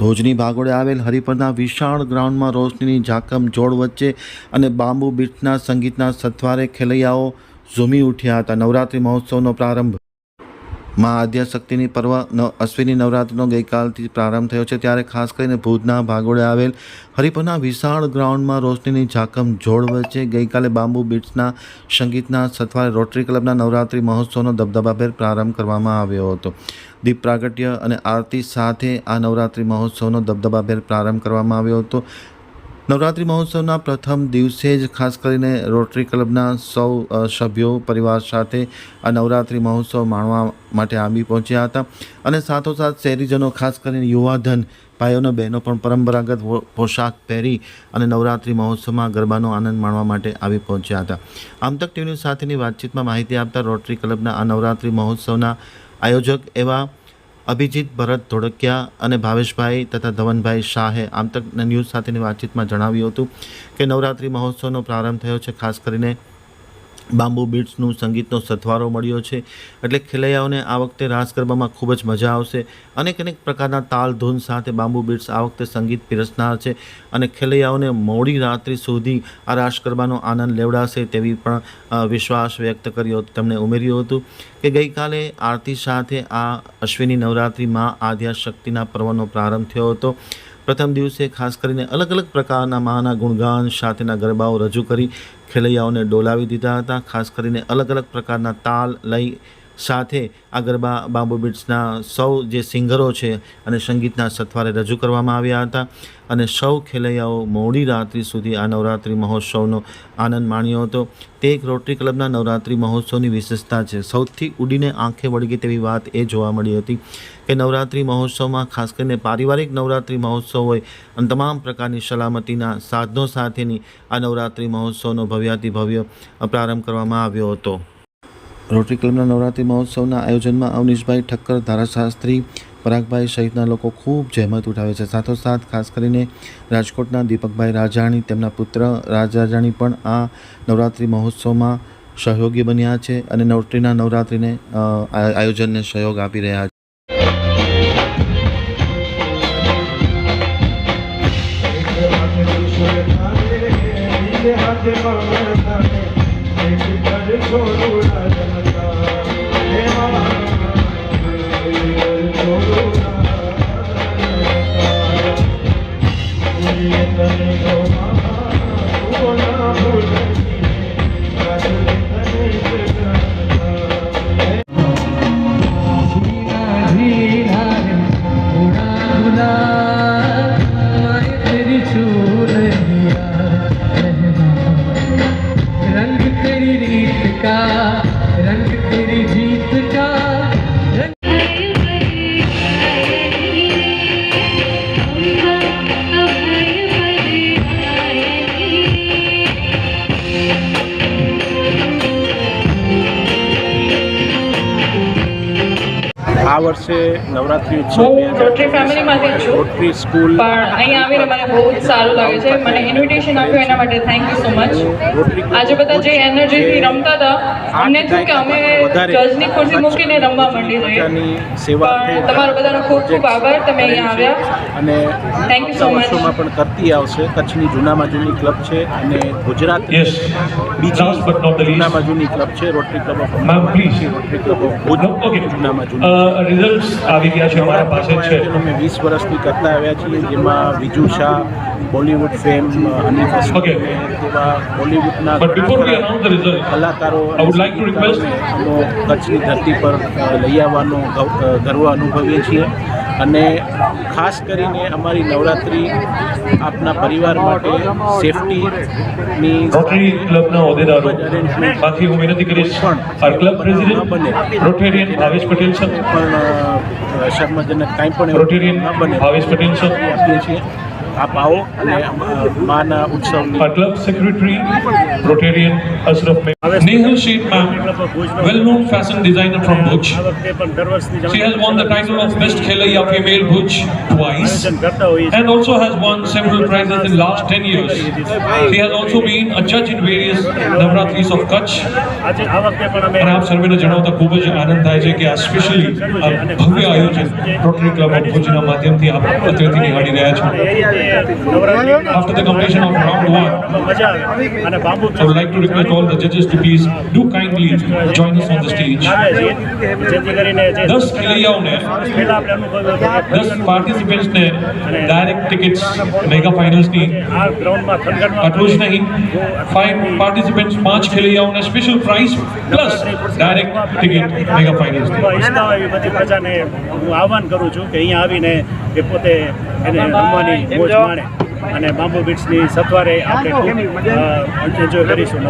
ભુજની ભાગોળે આવેલ હરિપરના વિશાળ ગ્રાઉન્ડમાં રોશનીની ઝાકમ જોડ વચ્ચે અને બાંબુ બીટના સંગીતના સથવારે ખેલૈયાઓ ઝૂમી ઉઠ્યા હતા. નવરાત્રિ મહોત્સવનો પ્રારંભ મા આદ્યાશક્તિની પર્વ અશ્વિની નવરાત્રિનો ગઈકાલથી પ્રારંભ થયો છે. ત્યારે ખાસ કરીને ભુજના ભાગોળે આવેલ હરિપરના વિશાળ ગ્રાઉન્ડમાં રોશનીની ઝાકમ જોડ વચ્ચે ગઈકાલે બાંબુ બીટ્સના સંગીતના સથવારે રોટરી ક્લબના નવરાત્રિ મહોત્સવનો દબદબાભેર પ્રારંભ કરવામાં આવ્યો હતો. દીપ પ્રાગટ્ય અને આરતી સાથે આ નવરાત્રિ મહોત્સવનો દબદબાભેર પ્રારંભ કરવામાં આવ્યો હતો. નવરાત્રિ મહોત્સવના પ્રથમ દિવસે જ ખાસ કરીને રોટરી ક્લબના સૌ સભ્યો, પરિવાર સાથે આ નવરાત્રિ મહોત્સવ માણવા માટે આંબી પહોંચ્યા હતા અને સાથોસાથ શહેરીજનો, ખાસ કરીને યુવાધન ભાઈઓને, બહેનો પણ પરંપરાગત પોશાક પહેરી અને નવરાત્રિ મહોત્સવમાં ગરબાનો આનંદ માણવા માટે આવી પહોંચ્યા હતા. આમતક ટીવી ન્યૂઝ સાથેની વાતચીતમાં માહિતી આપતા રોટરી ક્લબના આ નવરાત્રિ મહોત્સવના આયોજક એવા અભિજીત ભરત ધોળકિયા અને ભાવેશભાઈ તથા ધવનભાઈ શાહે આમતક ન્યૂઝ સાથેની વાતચીતમાં જણાવ્યું હતું કે નવરાત્રિ મહોત્સવનો પ્રારંભ થયો છે, ખાસ કરીને બાંબુ બીટ્સનું સંગીતનો સથવારો મળ્યો છે. એટલે ખેલૈયાઓને આ વખતે રાસ ગરબામાં ખૂબ જ મજા આવશે. અનેક અનેક પ્રકારના તાલ, ધૂન સાથે બાંબુ બીટ્સ આ વખતે સંગીત પીરસનાર છે અને ખેલૈયાઓને મોડી રાત્રિ સુધી આ રાસ ગરબાનો આનંદ લેવડાશે તેવી પણ વિશ્વાસ વ્યક્ત કર્યો તેમણે ઉમેર્યું હતું કે ગઈકાલે આરતી સાથે આ અશ્વિની નવરાત્રિમાં આદ્યાશક્તિના પર્વનો પ્રારંભ થયો હતો. પ્રથમ દિવસે ખાસ કરીને અલગ અલગ પ્રકારના માના ગુણગાન સાથેના ગરબાઓ રજૂ કરી ખેલૈયાઓને ડોલાવી દીધા હતા ખાસ કરીને અલગ અલગ પ્રકારના તાલ લઈ સાથે આ ગરબા બાંબુ બીટ્સના સૌ જે સિંગરો છે અને સંગીતના સથવારે રજૂ કરવામાં આવ્યા હતા અને સૌ ખેલૈયાઓ મોડી રાત્રિ સુધી આ નવરાત્રિ મહોત્સવનો આનંદ માણ્યો હતો. તે એક રોટરી ક્લબના નવરાત્રિ મહોત્સવની વિશેષતા છે. સૌથી ઉડીને આંખે વળગી તેવી વાત એ જોવા મળી હતી કે નવરાત્રિ મહોત્સવમાં ખાસ કરીને પારિવારિક નવરાત્રિ મહોત્સવ હોય અને તમામ પ્રકારની સલામતીના સાધનો સાથેની આ નવરાત્રિ મહોત્સવનો ભવ્યાતિ ભવ્ય પ્રારંભ કરવામાં આવ્યો હતો. રોટરી ક્લબના નવરાત્રિ મહોત્સવના આયોજનમાં અવનીશભાઈ ઠક્કર, ધારાશાસ્ત્રી પરાગભાઈ સહિતના લોકો ખૂબ જહેમત ઉઠાવે છે. સાથોસાથ ખાસ કરીને રાજકોટના દીપકભાઈ રાજાણી, તેમના પુત્ર રાજ રાજાણી પણ આ નવરાત્રિ મહોત્સવમાં સહયોગી બન્યા છે અને નવરાત્રિના નવરાત્રિને આયોજનને સહયોગ આપી રહ્યા છે. اے کيڙي આ વર્ષે નવરાત્રિ ઉત્સવ હું રોટરી ફેમિલીમાંથી છું. Rotary school. પણ અહીંયા આવીને મને બહુ જ સારું લાગે છે. મને ઇન્વિટેશન આપ્યું એના માટે થેન્ક યુ સો મચ આજે બધા જે એનર્જીથી રમતા હતા અમને થયું કે અમે જજની ખુરશી મૂકીને રમવા માંડી જોઈએ સેવા તમારો બધાનો ખૂબ ખૂબ આભાર. તમે અહીંયા આવ્યા. અને થેન્ક યુ સો મચ પણ કરતી આવશે. કચ્છની જૂનામાં જૂની ક્લબ છે અને ગુજરાત not જૂનામાં જૂની ક્લબ છે rotary club of. Rotary club of Bhuj જૂનામાં જૂની રિઝલ્ટ્સ આવી ગયા છે અમારા પાસે છે. અમે વીસ વર્ષથી કરતા આવ્યા છીએ જેમાં Viju Shah Bollywood fame Hanif okay તેવા બોલિવૂડના કલાકારો I would like to request કચ્છની ધરતી પર લઈ આવવાનો ગર્વ અનુભવીએ છીએ. અને ખાસ કરીને અમારી નવરાત્રિ આપના પરિવાર માટે સેફટીની રોટરી ક્લબના હોદ્દેદારો. બાકી હું વિનંતી કરીશ આ club president Rotarian Bhavesh Patel sir. પણ શર્મજનક કાંઈ પણ રોટેરિયન બને. ભાવેશ પટેલ સર. આપીએ છીએ. આપ આવો અને માના club secretary, Rotarian Ashraf Mehta. Nehal Sheikh ma'am, well-known fashion designer from Bhuj. She has won the title of Best Khelaiya Female Bhuj twice and also has won several prizes in last 10 years. She has also been a judge in various Navratris of Kutch. અને આપ સર્વેને જણાવતા ખૂબ જ આનંદ થાય છે કે આ specially ભવ્ય આયોજન રોટરી ક્લબ ઓફ ભુજના માધ્યમથી આપ અત્યારથી નિહાળી રહ્યા છો After the completion of round one, I would like to request all the judges to please do kindly join us on the stage. દસ ખેલૈયાઓને દસ પાર્ટિસિપન્ટ્સને ડાયરેક્ટ ટિકિટ્સ મેગા ફાઇનલ્સની આટલું જ નહીં ફાઇવ પાર્ટિસિપન્ટ્સ પાંચ ખેલૈયાઓને special prize plus direct ticket mega ફાઇનલ્સની બધી પ્રજાને હું આહવાન કરું છું કે અહીંયા આવીને એ પોતે એને રમવાની મોજ માણે અને બાંબુ બીટ્સની સત્વારે આપણે એન્જોય કરીશું.